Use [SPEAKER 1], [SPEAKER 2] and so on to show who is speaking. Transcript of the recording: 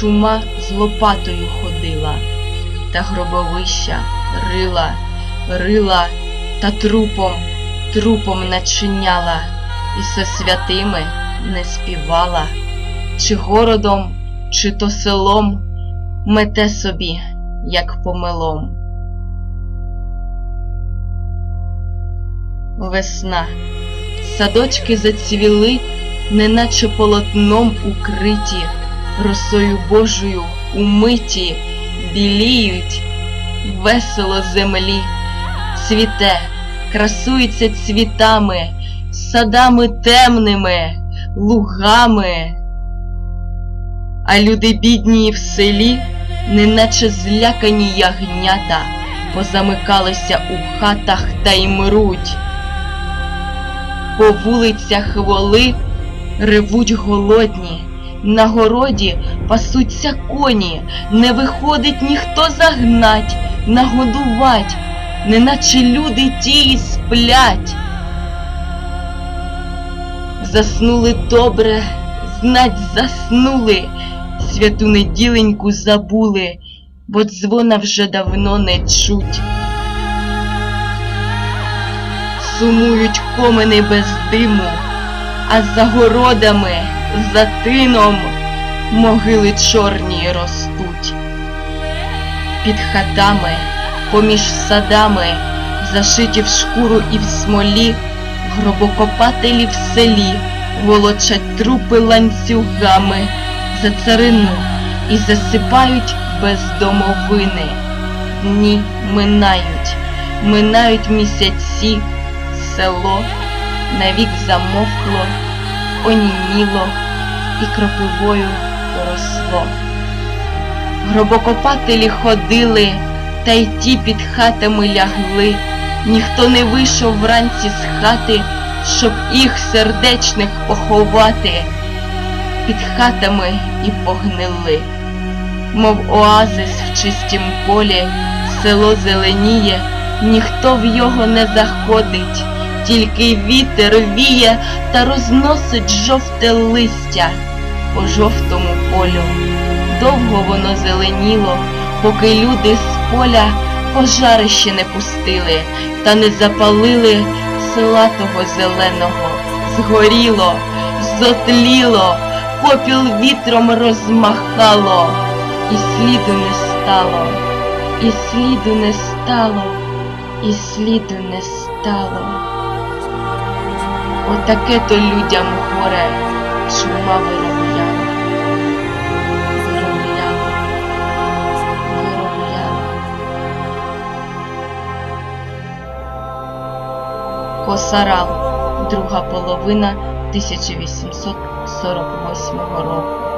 [SPEAKER 1] чума з лопатою ходила, та гробовища рила, рила та трупом, трупом начиняла, і со святими не співала, чи городом, чи то селом мете собі, як помилом. Весна. Садочки зацвіли, неначе полотном укриті, росою Божою умиті, біліють весело землі, цвіте, красується цвітами, садами темними, лугами. А люди бідні в селі, неначе злякані ягнята, позамикалися у хатах та й мруть. По вулицях воли ревуть голодні, на городі пасуться коні, не виходить ніхто загнать, нагодувать, неначе люди ті й сплять. Заснули добре, знать заснули, святу неділеньку забули, бо дзвона вже давно не чуть. Сумують комини без диму, а за городами, за тином могили чорні ростуть. Під хатами, поміж садами, зашиті в шкуру і в смолі, гробокопателі в селі волочать трупи ланцюгами за царину і засипають без домовини. Дні минають, минають місяці, село навік замовкло, оніміло і кропивою поросло. Гробокопателі ходили, та й ті під хатами лягли, ніхто не вийшов вранці з хати, щоб їх сердечних поховати. Під хатами і погнили, мов оазис в чистім полі, село зеленіє, ніхто в його не заходить, тільки вітер віє та розносить жовте листя по жовтому полю. Довго воно зеленіло, поки люди з поля пожарище не пустили та не запалили села того зеленого. Згоріло, зотліло, попіл вітром розмахало, і сліду не стало, і сліду не стало, і сліду не стало. Отаке то людям горе чума виробляла. Виробляла, виробляла. Косарал, друга половина 1848 року.